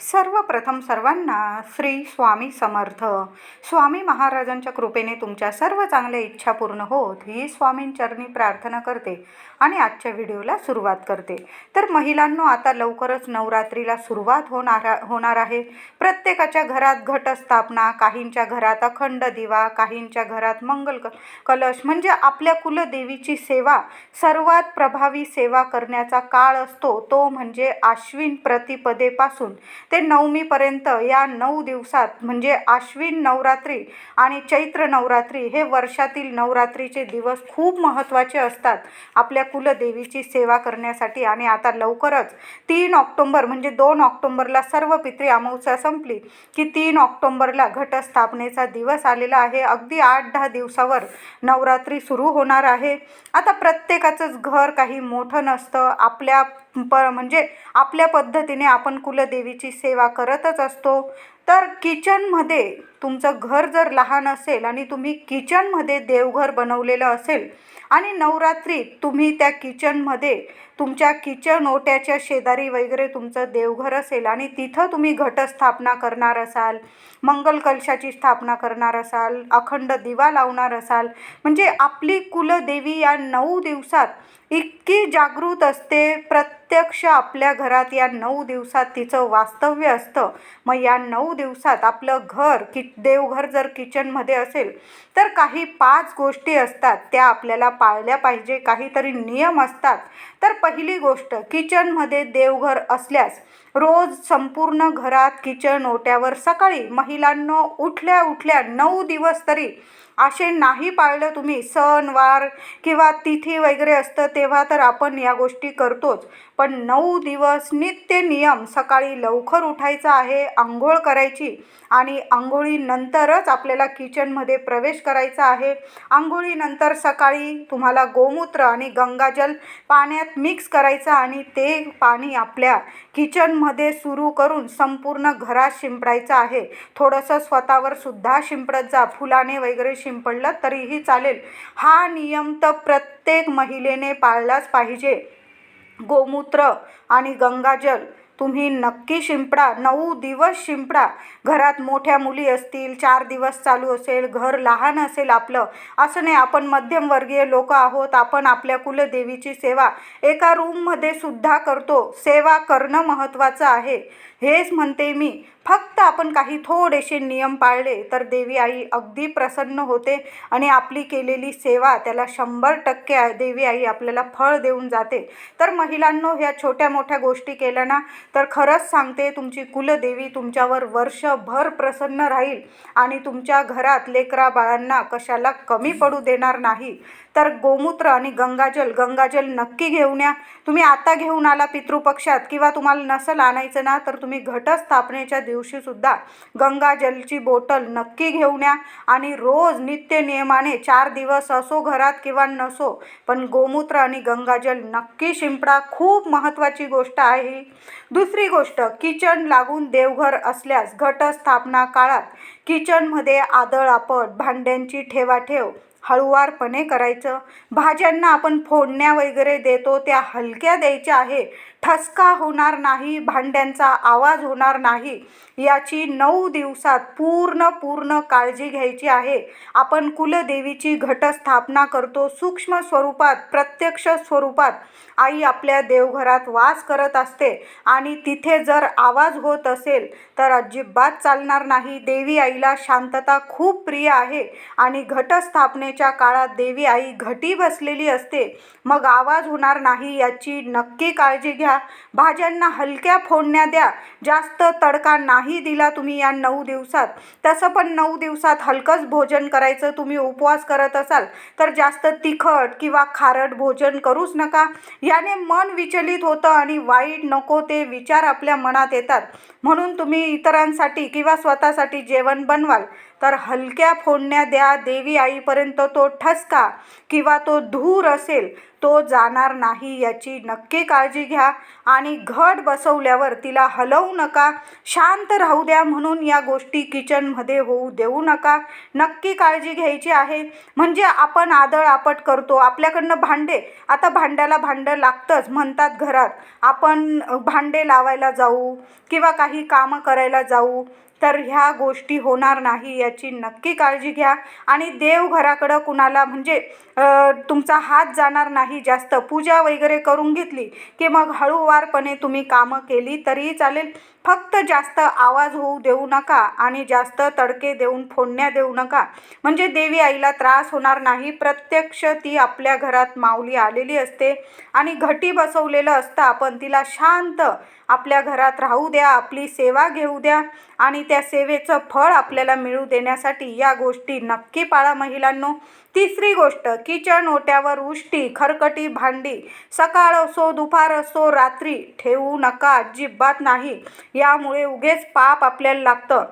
सर्वप्रथम सर्वांना श्री स्वामी समर्थ. स्वामी महाराजांच्या कृपेने तुमच्या सर्व चांगल्या इच्छा पूर्ण होत ही स्वामींचरणी प्रार्थना करते आणि आजच्या व्हिडिओला सुरुवात करते. तर महिलांनो आता लवकरच नवरात्रीला सुरुवात होणार होणार आहे. प्रत्येकाच्या घरात घटस्थापना काहींच्या घरात अखंड दिवा काहींच्या घरात मंगल कलश म्हणजे आपल्या कुलदेवीची सेवा सर्वात प्रभावी सेवा करण्याचा काळ असतो तो म्हणजे आश्विन प्रतिपदेपासून. ते नवमीपर्यंत या नऊ दिवसात म्हणजे आश्विन नवरात्री आणि चैत्र नवरात्री हे वर्षातील नवरात्रीचे दिवस खूप महत्त्वाचे असतात आपल्या कुलदेवीची सेवा करण्यासाठी. आणि आता लवकरच तीन ऑक्टोंबर म्हणजे दोन ऑक्टोंबरला सर्व पित्री अमावस्या संपली की तीन ऑक्टोंबरला घटस्थापनेचा दिवस आलेला आहे. अगदी आठ दहा दिवसावर नवरात्री सुरू होणार आहे. आता प्रत्येकाचंच घर काही मोठं नसतं. आपल्या प म्हणजे आपल्या पद्धतीने आपण कुलदेवीची सेवा करतच असतो. तर किचनमध्ये तुमचं घर जर लहान असेल आणि तुम्ही किचनमध्ये देवघर बनवलेलं असेल आणि नवरात्रीत तुम्ही त्या किचनमध्ये तुमच्या किचन ओट्याच्या शेजारी वगैरे तुमचं देवघर असेल आणि तिथं तुम्ही घटस्थापना करणार असाल मंगल कलशाची स्थापना करणार असाल अखंड दिवा लावणार असाल म्हणजे आपली कुलदेवी या नऊ दिवसात इतकी जागृत असते प्रत्यक्ष आपल्या घरात या नऊ दिवसात तिचं वास्तव्य असतं. मग या नऊ दिवसात आपलं घर कि देवघर जर किचनमध्ये असेल तर काही पाच गोष्टी असतात त्या आपल्याला पाळल्या पाहिजे. काहीतरी नियम असतात. तर पहिली गोष्ट किचनमध्ये देवघर असल्यास रोज संपूर्ण घरात किचन ओट्यावर सकाळी महिलांनो उठल्या उठल्या नऊ दिवस तरी असे नाही पाळलं तुम्ही सणवार किंवा तिथी वगैरे असतं तेव्हा तर आपण या गोष्टी करतोच. पण नऊ दिवस नित्य नियम सकाळी लवकर उठायचं आहे आंघोळ करायची आणि आंघोळीनंतरच आपल्याला किचनमध्ये प्रवेश करायचा आहे. आंघोळीनंतर सकाळी तुम्हाला गोमूत्र आणि गंगाजल पाण्यात मिक्स करायचं आणि ते पाणी आपल्या मध्ये सुरू करून संपूर्ण घरात शिंपडायचं आहे. थोडंसं स्वतःवर सुद्धा शिंपडत जा. फुलाने वगैरे शिंपडलं तरीही चालेल. हा नियम तर प्रत्येक महिलेने पाळलाच पाहिजे. गोमूत्र आणि गंगाजल तुम्ही नक्की शिंपडा नऊ दिवस शिंपडा. घरात मोठ्या मुली असतील चार दिवस चालू असेल घर लहान असेल आपलं असं नाही आपण मध्यमवर्गीय लोक आहोत आपण आपल्या कुलदेवीची सेवा एका रूममध्ये सुद्धा करतो. सेवा करणं महत्त्वाचं आहे. हेच म्हणते मी. फक्त आपण काही थोडेसे नियम पाळले तर देवी आई अगदी प्रसन्न होते आणि आपली केलेली सेवा त्याला शंभर टक्के देवी आई आपल्याला फळ देऊन जाते. तर महिलांनो ह्या छोट्या मोठ्या गोष्टी केल्या ना तर खरंच सांगते तुमची कुलदेवी तुमच्यावर वर्षभर प्रसन्न राहील आणि तुमच्या घरात लेकरा बाळांना कशाला कमी पडू देणार नाही. तर गोमूत्र आणि गंगाजल गंगाजल नक्की घेऊन या. तुम्ही आता घेऊन आला पितृपक्षात किंवा तुम्हाला नसल आणायचं ना तर तुम्ही घटस्थापनेच्या दिवशीसुद्धा गंगाजलची बोटल नक्की घेऊन या. आणि रोज नित्य नियमाने चार दिवस असो घरात किंवा नसो पण गोमूत्र आणि गंगाजल नक्की शिंपडा. खूप महत्त्वाची गोष्ट आहे दुसरी गोष्ट किचन लागून देवघर असल्यास घटस्थापना काळात किचनमध्ये आदळ आपट भांड्यांची ठेवाठेव हळुवारपणे करायचं भाज्यांना आपण फोडण्या वगैरे देतो त्या हलक्या द्यायच्या आहे ठसका होणार नाही भांड्यांचा आवाज होणार नाही याची नऊ दिवसात पूर्ण पूर्ण काळजी घ्यायची आहे. आपण कुलदेवीची घटस्थापना करतो. सूक्ष्म स्वरूपात प्रत्यक्ष स्वरूपात आई आपल्या देवघरात वास करत असते आणि तिथे जर आवाज होत असेल तर अजिबात चालणार नाही. देवी आईला शांतता खूप प्रिय आहे आणि घटस्थापनेच्या काळात देवी आई घटी बसलेली असते. मग आवाज होणार नाही याची नक्की काळजी घ्या. भाज्यांना हलक्या फोडण्या द्या. जास्त तडका नाही दिला तुम्ही या नऊ दिवसात. तसं पण नऊ दिवसात हलकंच भोजन करायचं. तुम्ही उपवास करत असाल तर जास्त तिखट किंवा खारट भोजन करूच नका. याने मन विचलित होतं आणि वाईट नको ते विचार आपल्या मनात येतात. म्हणून तुम्ही इतरांसाठी किंवा स्वतःसाठी जेवण बनवाल. तर हलक्या फोडण्या द्या देवी आईपर्यंत तो ठसका किंवा तो धूर असेल तो जाणार नाही याची नक्की काळजी घ्या. आणि घट बसवल्यावर तिला हलवू नका. शांत राहू द्या म्हणून या गोष्टी किचनमध्ये होऊ देऊ नका. नक्की काळजी घ्यायची आहे. म्हणजे आपण आदळ आपट करतो. आपल्याकडनं भांडे आता भांड्याला भांडं लागतंच म्हणतात घरात. आपण भांडे लावायला जाऊ किंवा काही कामं करायला जाऊ. तर ह्या गोष्टी होणार नाही याची नक्की काळजी घ्या. आणि देवघराकडं कुणाला म्हणजे तुमचा हात जाणार नाही जास्त पूजा वगैरे करून घेतली की मग हळूवारपणे तुम्ही कामं केली तरीही चालेल. फक्त जास्त आवाज होऊ देऊ नका आणि जास्त तडके देऊन फोडण्या देऊ नका. म्हणजे देवी आईला त्रास होणार नाही. प्रत्यक्ष ती आपल्या घरात माऊली आलेली असते आणि घटी बसवलेलं असतं. आपण तिला शांत आपल्या घरात राहू द्या आपली सेवा घेऊ द्या आणि त्या सेवेचं फळ आपल्याला मिळू देण्यासाठी या गोष्टी नक्की पाळा महिलांनो. तिसरी गोष्ट किचन ओट्यावर उष्टी खरकटी भांडी सकाळ असो दुपार असो रात्री ठेवू नका अजिबात नाही. यामुळे उगेच पाप आपल्याला लागतं.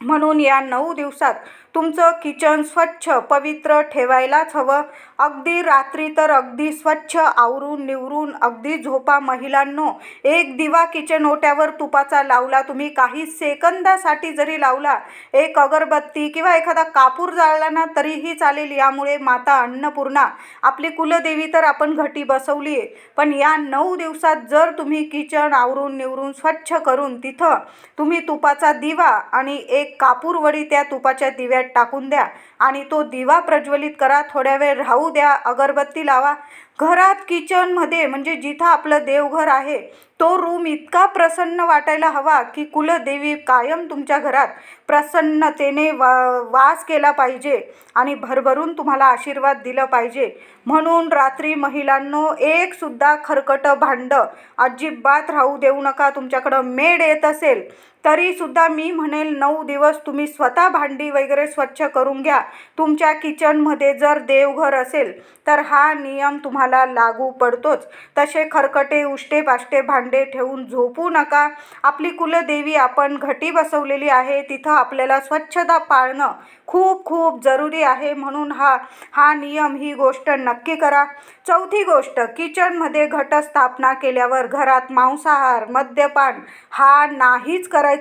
म्हणून या नऊ दिवसात तुमचं किचन स्वच्छ पवित्र ठेवायलाच हवं. अगदी रात्री तर अगदी स्वच्छ आवरून निवरून अगदी झोपा महिलांनो. एक दिवा किचन ओट्यावर तुपाचा लावला तुम्ही काही सेकंदासाठी जरी लावला एक अगरबत्ती किंवा एखादा कापूर जाळला ना तरीही चालेल. यामुळे माता अन्नपूर्णा आपली कुलदेवी तर आपण घटी बसवली आहे पण या नऊ दिवसात जर तुम्ही किचन आवरून निवरून स्वच्छ करून तिथं तुम्ही तुपाचा दिवा आणि एक कापूरवडी त्या तुपाच्या दिव्या दिव्यात टाकून द्या आणि तो दिवा प्रज्वलित करा थोड्या वेळ राहू द्या अगरबत्ती लावा. घरात किचनमध्ये म्हणजे जिथं आपलं देवघर आहे तो रूम इतका प्रसन्न वाटायला हवा की कुलदेवी कायम तुमच्या घरात प्रसन्नतेने वा वास केला पाहिजे आणि भरभरून तुम्हाला आशीर्वाद दिलं पाहिजे. म्हणून रात्री महिलांनो एकसुद्धा खरकटं भांडं अजिबात राहू देऊ नका. तुमच्याकडं मेड येत असेल तरीसुद्धा मी म्हणेल नऊ दिवस तुम्ही स्वतः भांडी वगैरे स्वच्छ करून घ्या. तुमच्या किचनमध्ये जर देवघर असेल तर हा नियम तुम्हाला लागू पडतोच. तसे खरकटे उष्टे पाष्टे भांडे ठेवून झोपू नका. आपली कुलदेवी आपण घटी बसवलेली आहे तिथं आपल्याला स्वच्छता पाळणं खूप खूप जरुरी आहे. म्हणून हा हा नियम ही गोष्ट नक्की करा. चौथी गोष्ट किचनमध्ये घटस्थापना केल्यावर घरात मांसाहार मद्यपान हा नाहीच करायचा.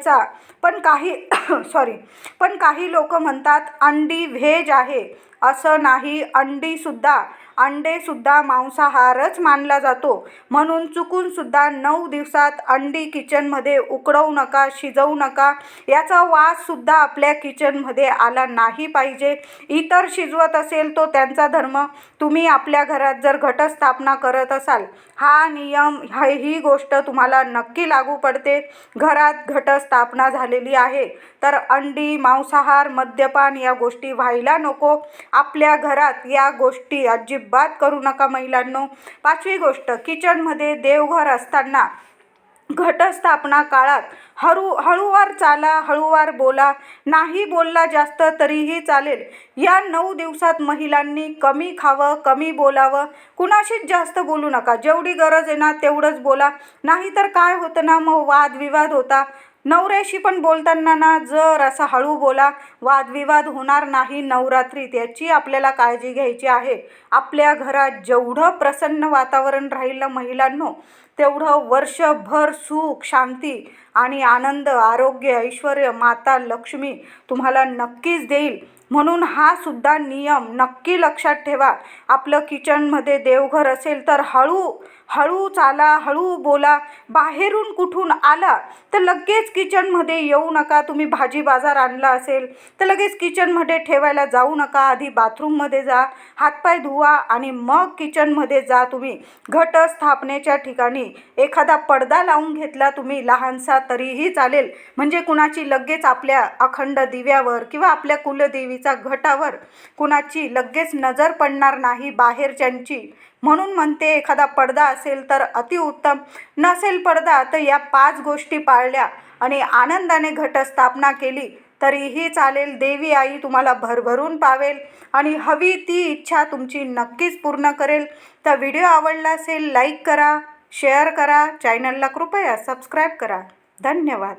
पण काही सॉरी पण काही लोक म्हणतात अंडी व्हेज आहे. असं नाही. अंडीसुद्धा अंडेसुद्धा मांसाहारच मानला जातो. म्हणून चुकूनसुद्धा नऊ दिवसात अंडी किचनमध्ये उकडवू नका शिजवू नका. याचा वाससुद्धा आपल्या किचनमध्ये आला नाही पाहिजे. इतर शिजवत असेल तो त्यांचा धर्म. तुम्ही आपल्या घरात जर घटस्थापना करत असाल हा नियम ही गोष्ट तुम्हाला नक्की लागू पडते. घरात घटस्थापना झालेली आहे. तर अंडी मांसाहार मद्यपान या गोष्टी व्हायला नको. आपल्या घरात या गोष्टी अजिबात करू नका महिलांनो. पाचवी गोष्ट किचनमध्ये देवघर असताना घटस्थापना काळात हळू हळूवार चाला हळूवार बोला. नाही बोलला जास्त तरीही चालेल. या नऊ दिवसात महिलांनी कमी खावं कमी बोलावं. कुणाशीच जास्त बोलू नका. जेवढी गरज आहे ना तेवढंच बोला. नाहीतर काय होतं ना मग वादविवाद होता. नवऱ्याशी पण बोलताना ना जर असा हळू बोला वादविवाद होणार नाही नवरात्रीत. याची आपल्याला काळजी घ्यायची आहे. आपल्या घरात जेवढं प्रसन्न वातावरण राहिलं महिलांनो तेवढं वर्षभर सुख शांती आणि आनंद आरोग्य ऐश्वर माता लक्ष्मी तुम्हाला नक्कीच देईल. म्हणून हा सुद्धा नियम नक्की लक्षात ठेवा. आपलं किचनमध्ये देवघर असेल तर हळू हळू चाला हळू बोला. बाहेरून कुठून आला तर लगेच किचनमध्ये येऊ नका. तुम्ही भाजी बाजार आणला असेल तर लगेच किचनमध्ये ठेवायला जाऊ नका. आधी बाथरूममध्ये जा हातपाय धुवा आणि मग किचनमध्ये जा तुम्ही. घट स्थापनेच्या ठिकाणी एखादा पडदा लावून घेतला तुम्ही लहानसा तरीही चालेल. म्हणजे कुणाची लगेच आपल्या अखंड दिव्यावर किंवा आपल्या कुलदेवीचा घटावर कुणाची लगेच नजर पडणार नाही बाहेरच्यांची. म्हणून म्हणते एखादा पडदा असेल तर अतिउत्तम. नसेल पडदा तर या पाच गोष्टी पाळल्या आणि आनंदाने घटस्थापना केली तरीही चालेल देवी आई तुम्हाला भरभरून पावेल आणि हवी ती इच्छा तुमची नक्कीच पूर्ण करेल. तर व्हिडिओ आवडला असेल लाईक करा शेअर करा चॅनलला कृपया सबस्क्राईब करा. धन्यवाद.